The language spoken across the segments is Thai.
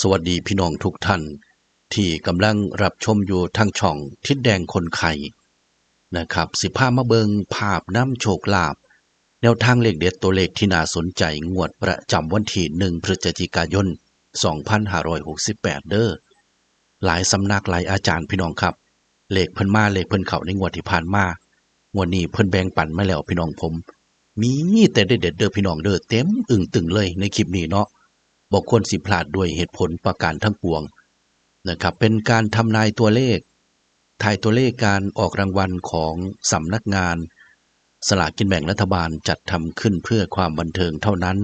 สวัสดีพี่น้องทุกท่าน ที่กำลังรับชมอยู่ทางช่องทิศแดงคนไข่นะครับ สิพามาเบิงภาพน้ำโชคลาภแนวทางเลขเด็ดตัวเลขที่น่าสนใจงวดประจำวันที่หนึ่งพฤศจิกายน 2568 เด้อหลายสำนักหลายอาจารย์พี่น้องครับ เลขเพิ่นมาเลขเพิ่นเข้าในงวดที่ผ่านมางวดนี้เพิ่นแบ่งปันมาแล้วพี่น้องผม มีแต่เด็ดเด้อพี่น้องเด้อเต็มอึ่งตึงเลยในคลิปนี้เนาะ บอกควรสิพลาดด้วยเหตุผลประการทั้งปวงนะครับ เป็นการทำนายตัวเลขทายตัวเลขการออกรางวัลของสำนักงาน สลากกินแบ่งรัฐบาลจัดทำขึ้นเพื่อความบันเทิงเท่านั้น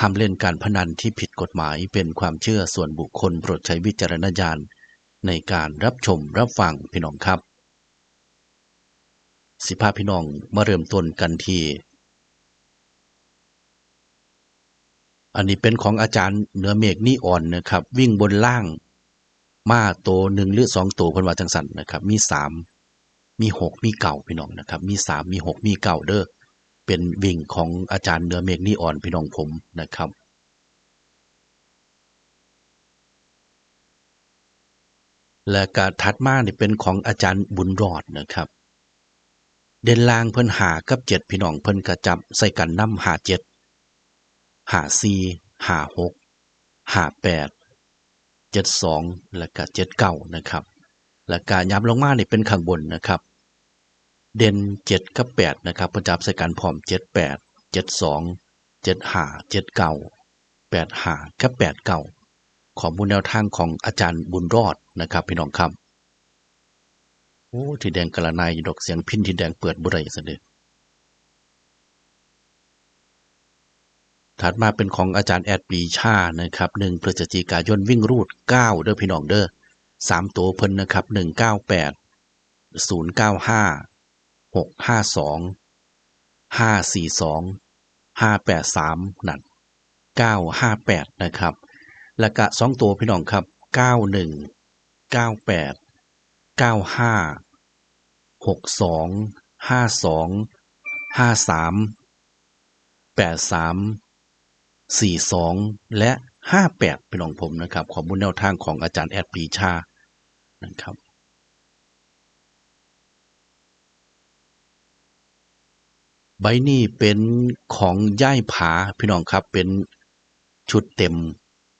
ห้ามเล่นการพนันที่ผิดกฎหมายเป็นความเชื่อส่วนบุคคลโปรดใช้วิจารณญาณในการรับชมรับฟังพี่น้องครับ สิพาพี่น้องมาเริ่มต้นกันที่ อันนี้เป็นของอาจารย์เหนือเมฆนี่อ่อนนะครับ วิ่งบนล่างมาโตหนึ่งหรือสองโตเพิ่นว่าจังสันนะครับ มีสามมีหกมีเก่าพี่น้องนะครับ มีสามมีหกมีเก่าเด้อเป็นวิ่งของอาจารย์เหนือเมฆนี่อ่อนพี่น้องผมนะครับและการถัดมานี่เป็นของอาจารย์บุญรอดนะครับ เด่นลางเพิ่นหากับเจ็ดพี่น้องเพิ่นกระจับใส่กันน้ำหาเจ็ด หาสี่หาหกหาแปดเจ็ดสองแล้วก็เจ็ดเก้านะครับ แล้วก็ย้ำลงมาเนี่เป็นข้างบนนะครับ เด่นเจ็ดกับแปดนะครับประจับใส่กันพร้อมเจ็ดแปดเจ็ดสองเจ็ดหาเจ็ดเก้าแปดหากับแปดเก้าข้อมูลแนวทางของอาจารย์บุญรอดนะครับ พี่น้องครับโอ้ที่แดงกระนายดอกเสียงพินที่แดงเปิดบุไรเสด็จ ถัดมาเป็นของอาจารย์แอดปีชานะครับหนึ่งพฤศจิกายนวิ่งรูดเก้าเด้อพี่น้องเด้อสามตัวเพิ่นนะครับหนึ่งเก้าแปดศูนย์เก้าห้าหกห้าสองห้าสี่สองห้าแปดสามนั่นเก้าห้าแปดนะครับ แล้วก็สองตัวพี่น้องครับเก้าหนึ่งเก้าแปดเก้าห้าหกสองห้าสองห้าสามแปดสาม 42 และ 58เป็นของผมนะครับ ขอบุญแนวทางของอาจารย์แอดปีชานะครับใบนี้เป็นของย่ายผาพี่น้องครับเป็นชุดเต็ม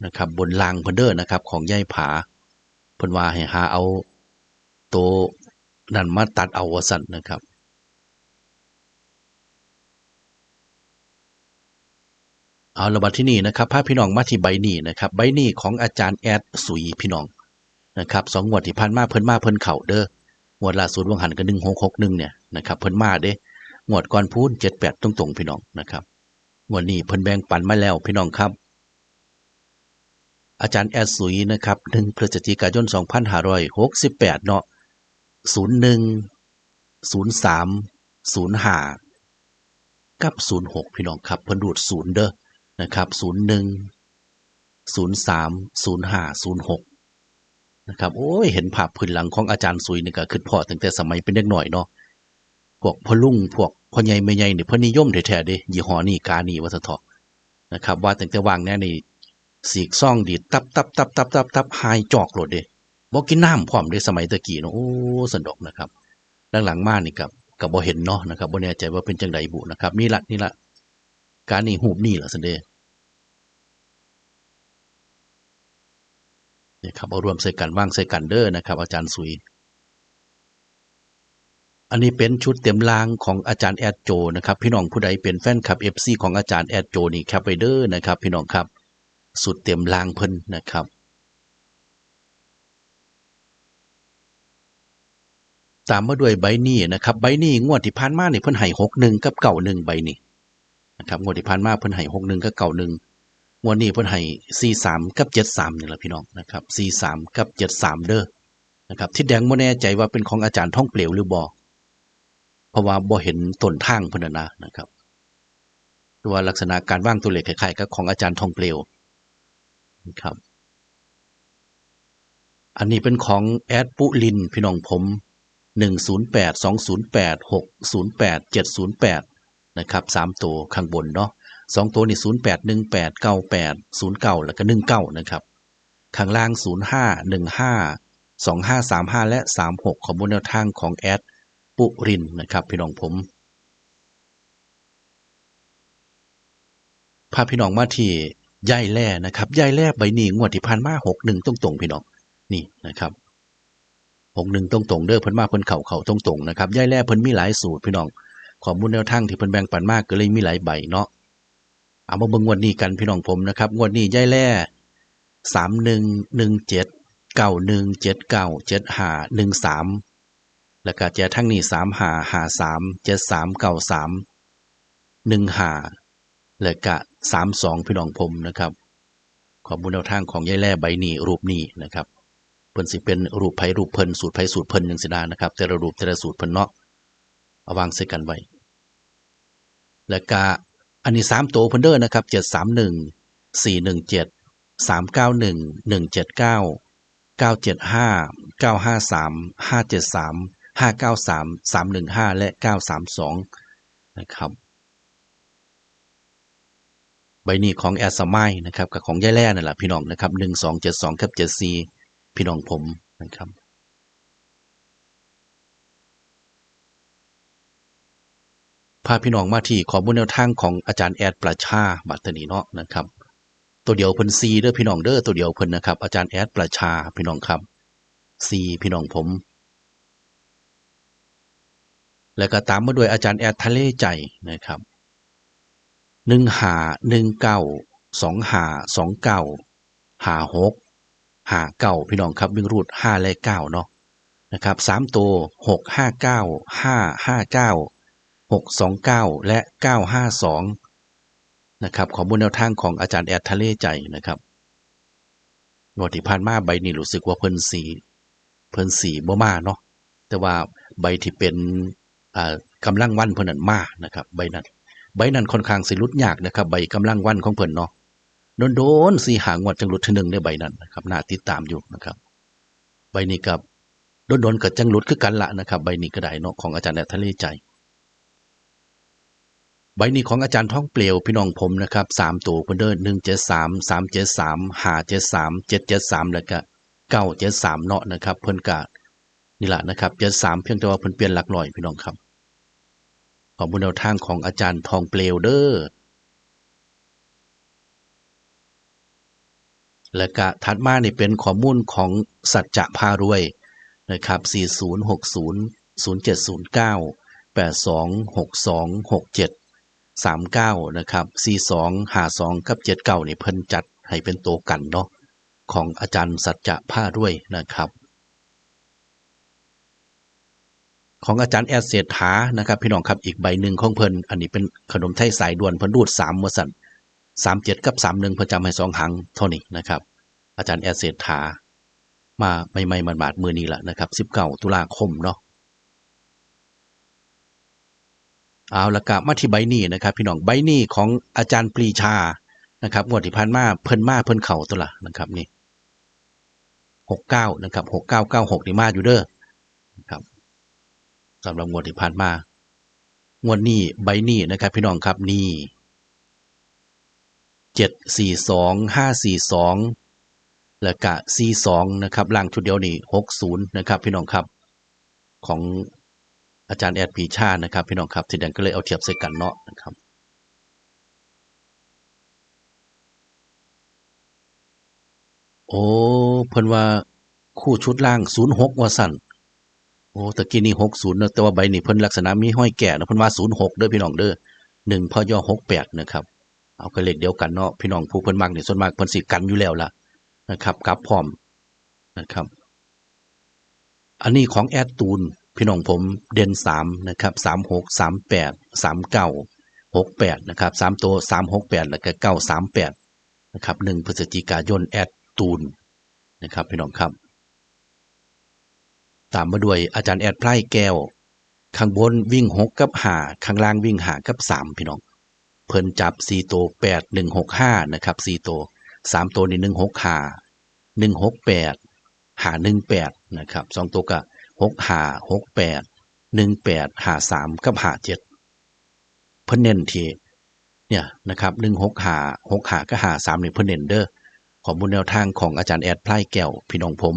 นะครับ บนลางเพนเดอร์นะครับ ของย่ายผาเพิ่นว่าให้หาเอาตัวนั่นมาตัดเอาวสันนะครับ เอาระบาดที่นี่นะครับพาพี่น้องมาที่ใบนี้นะครับใบนี้ของอาจารย์แอดสุยพี่น้องนะครับสองงวดที่ผ่านมาเพิ่นมาเพิ่นเข่าเด้องวดล่าสุดวังหันกันหนึ่งหกหกหนึ่งเนี่ยนะครับเพิ่นมาเด้งวดก่อนพูนเจ็ดแปดตรงตรงๆพี่น้องนะครับงวดนี้เพิ่นแบ่งปันมาแล้วพี่น้องครับ อาจารย์แอดสุยนะครับหนึ่งพฤศจิกายนสองพันห้าร้อยหกสิบแปดเนาะศูนย์หนึ่งศูนย์สามศูนย์ห้ากับศูนย์หกพี่น้องครับเพิ่นดูดศูนย์เด้อ นะครับ01 03 05 06นย์สามศูนย์ห้าศูนย์หกนะครับโอ้ยเห็นภาพพื้นหลังของอาจารย์สุยนี่ก็คือพอตั้งแต่สมัยเป็นเด็กหน่อยเนาะพวกพ่อลุงพวกพ่อใหญ่แม่ใหญ่นี่เพิ่นนิยมแท้ๆเด้ยี่ห้อนี้กานี่ว่าซะเถะนะครับ ว่าตั้งแต่วางแน่นี่สีกซ่องดีตับตับตับตับตับตับหายจอกโลดเด้บ่กินน้ำพร้อมเด้สมัยตะกี้เนาะโอ้สนดกนะครับหลังๆมานี่กับกับบ่เห็นเนาะนะครับบ่แน่ใจว่าเป็นจังไดบุนะครับนี่ละนี่ละการนี่หูบนี่ละซั่นเด นี่ครับเอารวมใส่กันว่างใส่กันเด้อนะครับ อาจารย์สุย อันนี้เป็นชุดเต็มรางของอาจารย์แอดโจนะครับ พี่น้องผู้ใดเป็นแฟนคลับ FC ของอาจารย์แอดโจนี่แคปไปเด้อนะครับ พี่น้องครับ สุดเต็มรางเพิ่นนะครับตามมาด้วยใบนี้นะครับใบนี้งวดที่ผ่านมาเนี่ยเพิ่นให้หกหนึ่งกับเก่าหนึ่งใบนี้นะครับงวดที่ผ่านมาเพิ่นให้หกหนึ่งกับเก่าหนึ่ง วดนี้เพิ่นให้43กับ73นี่แหละพี่น้องนะครับ43กับ73เด้อนะครับที่แดงบ่แน่ใจว่าเป็นของอาจารย์ท่องเปลวหรือบ่เพราะว่าบ่เห็นต้นทางเพิ่นน่ะนะนะครับหรือว่าลักษณะการว่างตัวเลขคล้ายๆกับของอาจารย์ท่องเปลวนะครับ อันนี้เป็นของแอดปุลินพี่น้องผม 108 208 608 708 นะครับ 3 ตัวข้างบนเนาะ สองตัวนี่ศูนย์แปดหนึ่งแปดเก้าแปดศูนย์เก้าแล้วก็หนึ่งเก้านะครับข้างล่าง0515 2535และ36ข้อมูลแนวทางของแอดปุรินนะครับ พี่น้องผมพาพี่น้องมาที่ย่ายแล่นะครับย่ายแล่ใบหนีงวดที่ผ่านมา61ตรงๆพี่น้องนี่นะครับ61ตรงๆเด้อเพิ่นมาเพิ่นเข้าเข้าตรงๆนะครับย่ายแล่เพิ่นมีหลายสูตรพี่น้องข้อมูลแนวทางที่เพิ่นแบ่งปันมากก็เลยมีหลายใบเนาะ เอามาเบิ่งงวดนี้กันพี่น้องผมนะครับงวดนี้ย่ายแล่3117เจ็ดเก้าหนึ่งเจ็ดเก้าเจ็ดห้าหนึ่งสามแล้วก็แจทั้งนี้สามหาหาสามเจ็ดสามเก้าสามหนึ่งหาแล้วก็สามสองพี่น้องผมนะครับขอบุญแนวทางของยายแล่ใบนี้รูปนี้นะครับเพิ่นสิเป็นรูปไผรูปเพิ่นสูตรไผสูตรเพิ่นยังสิดานะครับ แต่ละรูปแต่ละสูตรเพิ่นเนาะเอาวางใส่กันไว้ แล้วก็ อันนี้สามตัวพันเดอร์นะครับเจ็ดสามหนึ่งสี่หนึ่งเจ็ดสามเก้าหนึ่งหนึ่งเจ็ดเก้าเก้าเจ็ดห้าเก้าห้าสามห้าเจ็ดสามห้าเก้าสามสามหนึ่งห้าและเก้าสามสองนะครับใบนี้ของแอสมายนะครับกับของย่าแร่นั่นแหละพี่น้องนะครับหนึ่งสองเจ็ดสองกับเจ็ดสี่พี่น้องผมนะครับาพี่น้องมาที่ขอบุญแนวทางของอาจารย์แอดประชาบัตรนีเนาะนะครับ ตัวเดียวเพิ่นซีเด้อพี่น้องเด้อตัวเดียวเพิ่นนะครับ อาจารย์แอดประชาพี่น้องครับซีพี่น้องผม แล้วก็ตามมาด้วยอาจารย์แอดทะเลใจนะครับหนึ่งหาหนึ่งเก้าสองหาสองเก้าหาหกหาเก้าพี่น้องครับวิ่งรูดห้าและเก้าเนาะนะครับสามตัวหกห้าเก้าห้าห้าเก้า หกสองเก้าและเก้าห้าสองนะครับ ขอบุญแนวทางของอาจารย์แอดทะเลใจนะครับงวดที่ผ่านมาใบนี้รู้สึกว่าเพิ่นสีเพิ่นสีบ่มาเนาะแต่ว่าใบที่เป็นอ่ากำลังวันเพิ่นนั้นมานะครับ ใบนั้น ใบนั้นค่อนข้างสิรุดยากนะครับ ใบกำลังวันของเพิ่นเนาะโดนโดนสีหางวดจังหลุดทีหนึ่งในใบนั้นนะครับน่าติดตามอยู่นะครับ ใบนี้กับโดนโดนกับจังหลุดคือกันละนะครับ ใบนี้ก็ได้เนาะของอาจารย์แอดทะเลใจ ใบนี้ของอาจารย์ท่องเปลวพี่น้องผมนะครับสามตัวเพิ่นเด้อหนึ่งเจ็ดสามสามเจ็ดสามห้าเจ็ดสามเจ็ดเจ็ดสามแล้วก็เก้าเจ็ดสามเนาะนะครับ เพิ่นกะนี่แหละนะครับเจ็ดสามเพียงแต่ว่าเพิ่นเปลี่ยนหลักลอยพี่น้องครับ ขอบุญแนวทางของอาจารย์ทองเปลวเด้อและกะถัดมาเนี่เป็นข้อมูลของสัจจะพารวยนะครับ4060 0709 826267 39นะครับ42 52กับ79นี่เพิ่นจัดให้เป็นตัวกันเนาะของอาจารย์สัจจะผ้ารวยนะครับ ของอาจารย์แอดเศรษฐานะครับ พี่น้องครับอีกใบหนึ่งของเพิ่นอันนี้เป็นขนมไทยสายด่วนเพิ่นรูด3เมื่อสั่น37 กับ 31เพิ่นจำให้สองหางเท่านี้นะครับ อาจารย์แอดเศรษฐามาใหม่ๆมาบาดมือนี้แหละนะครับ19ตุลาคมเนาะ เอาละกะมาที่ใบนี้นะครับ พี่น้องใบนี้ของอาจารย์ปรีชานะครับงวดที่ผ่านมาเพิ่นมาเพิ่นเข่าตัวละนะครับนี่หกเก้านะครับหกเก้าเก้าหกนี่มาอยู่เด้อนะครับสำหรับงวดที่ผ่านมางวดนี้ใบนี้นะครับ พี่น้องครับนี่เจ็ดสี่สองห้าสี่สองแล้วก็สี่สองนะครับล่างชุดเดียวนี่หกศูนย์นะครับ พี่น้องครับ ของ อาจารย์แอดพีชานะครับ พี่น้องครับทีเดนก็เลยเอาเทียบใส่กันเนาะนะครับโอ้เพิ่นว่าคู่ชุดล่างศูนย์หกว่าสั่นโอ้ตะกี้นี่หกศูนย์เนอะแต่ว่าใบนี้เพิ่นลักษณะมีห้อยแก่นะเพิ่นว่าศูนย์หกเด้อพี่น้องเด้อหนึ่งพ่อย่อหกแปดนะครับ เอาก็เลขเดียวกันเนาะพี่น้องผู้เพิ่นมักนี่ยส่วนมากเพิ่นสิกันอยู่แล้วล่ะนะครับกับพร้อมนะครับ อันนี้ของแอดตูน พี่น้องผมเด่นสามนะครับสามหกสามแปดสามเก้าหกแปดนะครับสามตัวสามหกแปดแล้วก็เก้าสามแปดนะครับหนึ่งพฤศจิกายนแอดตูนนะครับพี่น้องครับ ตามมาด้วยอาจารย์แอดไพร่แก้ว ข้างบนวิ่งหกกับหาข้างล่างวิ่งหากับสามพี่น้อง เพิ่นจับสี่ตัวแปดหนึ่งหกห้านะครับสี่ตัวสามตัวนี่หนึ่งหกหาหนึ่งหกแปดหาหนึ่งแปดนะครับสองตัวก็ หกหาหกแปดหนึ่งแปดหาสามกับหาเจ็ดเพิ่นเน้นทีเนี่ยนะครับหนึ่งหกหาหกหาก็หาสามนี่เพิ่นเน้นเด้อขอมูลแนวทางของอาจารย์แอดไพลายแก้วพี่น้องผม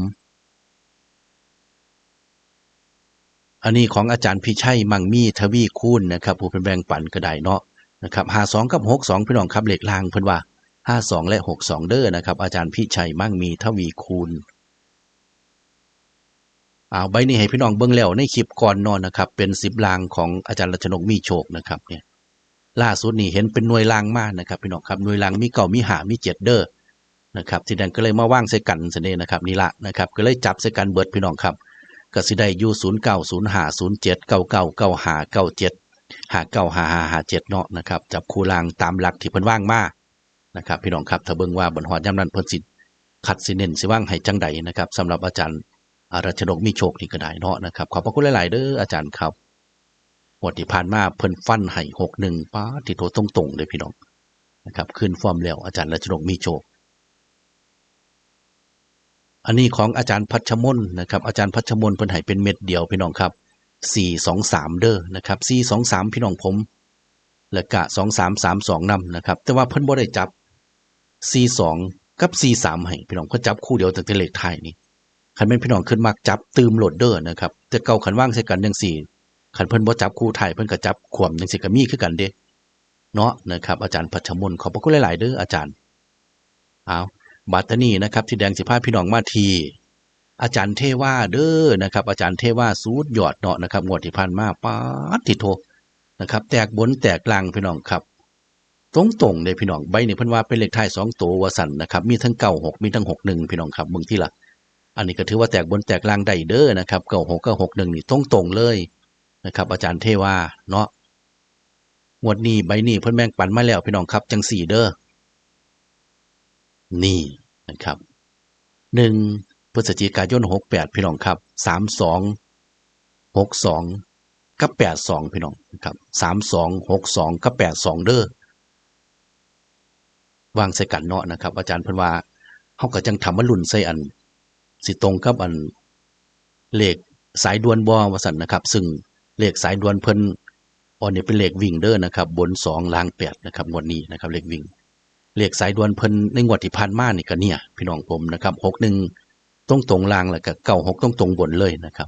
อันนี้ของอาจารย์พิชัยมังมีทวีคูณนะครับผู้เป็นแบงปันก็ได้เนาะนะครับ52กับ62พี่น้องครับเหลขล่างเพิ่นว่า52และ62เด้อนะครับอาจารย์พิชัยมั่งมีทวีคูณ เอาใบนี้ให้พี่น้องเบิ่งแล้วในคลิปก่อนนอนนะครับ เป็น10ลางของอาจารย์รัชนกมีโชคนะครับเนี่ยล่าสุดนี่เห็นเป็นหน่วยรางมากนะครับพี่น้องครับหน่วยรางมีเก่ามีหามีเจ็ดเด้อนะครับที่นั่นก็เลยมาว่างใส่กันเสน่นะครับนี่ละนะครับ ก็เลยจับใส่กันเบิดพี่น้องครับก็สิได้ยูศูนย์เก้าศูนย์หาศูนย์เจ็ดเก้าเก้าเก้าหาเก้าเจ็ดหาเก้าหาหาหาเจ็ดเนาะนะครับจับคู่รางตามหลักที่เพิ่นว่างมานะครับ พี่น้องครับถ้าเบิ่งว่าบนหอดย่ำนั้นเพิ่นสิขัดสิเน้นสิว่างให้จังใดนะครับสำหรับอาจารย์ อารัชนกมีโชคนี่ก็ได้เนาะนะครับ ขอบพระคุณหลาย ๆ เด้ออาจารย์ครับงวดที่ผ่านมาเพิ่นฟันให้หกหนึ่งป้าที่โทตรงตรงๆเลยพี่น้องนะครับขึ้นฟอร์มแล้วอาจารย์รัชนกมีโชค อันนี้ของอาจารย์พัชมนนะครับ อาจารย์พัชมนเพิ่นให้เป็นเม็ดเดียวพี่น้องครับสี่สองสามเด้อนะครับสี่สองสามพี่น้องผมและกะสองสามสามสองนำนะครับ แต่ว่าเพิ่นบ่ได้จับสี่สองกับสี่สามให้พี่น้องเพิ่นจับคู่เดียวแต่เลขไทยนี่ คันเป็นพี่น้องขึ้นมากจับตืมโหลดเด้อนะครับแต่เก่าขันว่างใส่กันยังสี่ขันเพิ่นบ่จับคู่ไทยเพิ่นก็จับขวมจังซี่ก็มีคือกันเด้เนาะนะครับอาจารย์พัชมนขอบพระคุณหลาย ๆ เด้ออาจารย์เอาบัดนี้นะครับที่แดงสิพาพี่น้องมาทีอาจารย์เทว่าเด้อนะครับ อาจารย์เทว่าสูดยอดเนาะนะครับงวดที่ผ่านมาป๊าดติโทนะครับ แตกบนแตกกลางพี่น้องครับ ตรงตรงๆเลยพี่น้องใบนี่เพิ่นว่าเป็นเลขท้ายสองตัววสันนะครับ มีทั้งเก้าหกมีทั้งหกหนึ่งพี่น้องครับเบิ่งที่ละ อันนี้ก็ถือว่าแตกบนแตกล่างได้เด้อนะครับเก้าหกเก้าหกหนึ่งนี่ตรงตรงเลยนะครับ อาจารย์เทว่าเนาะงวดนี้ใบนี้เพิ่นแบ่งปันมาแล้วพี่น้องครับจังสี่เด้อนี่นะครับหนึ่งพฤศจิกายนหกแปดพี่น้องครับสามสองหกสองกับแปดสองพี่น้องครับสามสองหกสองกับแปดสองเด้อวางใส่กันเนาะนะครับ อาจารย์เพิ่นว่าเฮาก็จังทำมาลุ่นใส่อัน สิตรงกับอันเลขสายด่วนบ่ว่าซั่นนะครับ ซึ่งเลขสายด่วนเพิ่นอันนี้เป็นเลขวิ่งเด้อนะครับ บนสองล่างแปดนะครับงวดนี้นะครับเลขวิ่ง เลขสายด่วนเพิ่นในงวดที่ผ่านมานี่ก็เนี่ยพี่น้องผมนะครับหกหนึ่งตรงตรงล่างแล้วก็เก้าหกตรงตรงบนเลยนะครับ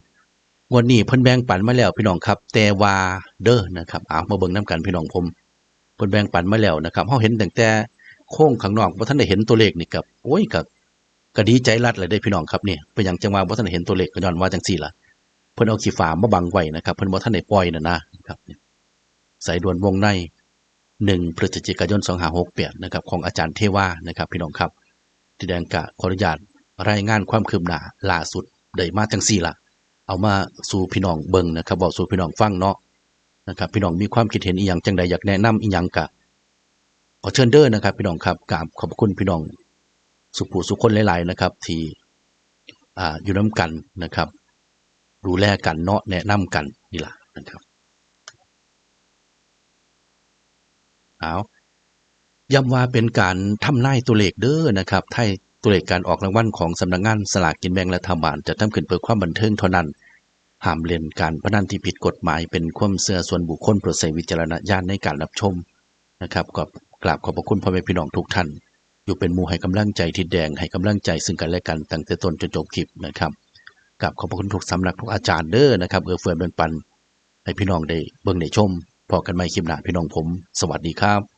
งวดนี้เพิ่นแบ่งปันมาแล้วพี่น้องครับ แต่ว่าเด้อนะครับเอามาเบิ่งน้กันพี่น้องผมเพิ่นแบ่งปันมาแล้วนะครับเฮาเห็นตั้งแต่โค้งข้างนอกบ่ทันได้เห็นตัวเลขนี่กับโอ้ยก็ ก็ดีใจรัดเลยได้พี่น้องครับเนี่ยเป็นหยังจังหว่าบ่ทันเห็นตัวเลขก็ย้อนว่าจังซี่ละเพิ่นเอาขี้ฝามาบังไว้นะครับเพิ่นบ่ทันได้ปล่อยน่ะนะครับสายด่วนวงใน1พฤศจิกายน2568นะครับของอาจารย์เทวานะครับ พี่น้องครับที่แดงกะขออนุญาตรายงานความคืบหน้าล่าสุดได้มาจังซี่ละเอามาสู่พี่น้องเบิ่งนะครับบอกสู่พี่น้องฟังเนาะนะครับ พี่น้องมีความคิดเห็นอีหยังจังใดอยากแนะนำอีหยังกะขอเชิญเด้อนะครับ พี่น้องครับกราบขอบคุณพี่น้อง สุขผู้สุขคนหลายๆนะครับ ที่อ่าอยู่น้ำกันนะครับ ดูแลกันเนาะแนะนำกันนี่ล่ะนะครับเอาย้ำว่าเป็นการทำนายตัวเลขเด้อนะครับไทยตัวเลขการออกรางวัลของสำนักงานสลากกินแบ่งรัฐบาลจะทำขึ้นเพื่อความบันเทิงเท่านั้น ห้ามเล่นการพนันที่ผิดกฎหมายเป็นความเสื่อส่วนบุคคลโปรดใช้วิจารณญาณในการรับชมนะครับก็กราบขอบพระคุณพ่อแม่พี่น้องทุกท่าน อยู่เป็นมูให้กำลังใจทิดแดงให้กำลังใจซึ่งกันและกันตั้งแต่ต้นจนจบคลิปนะครับกับขอบพระคุณทุกสำนักทุกอาจารย์เด้อนะครับเอื้อเฟื้อแบ่งปันให้พี่น้องได้เบิ่งได้ชมพอกันใหม่คลิปหน้าพี่น้องผม สวัสดีครับ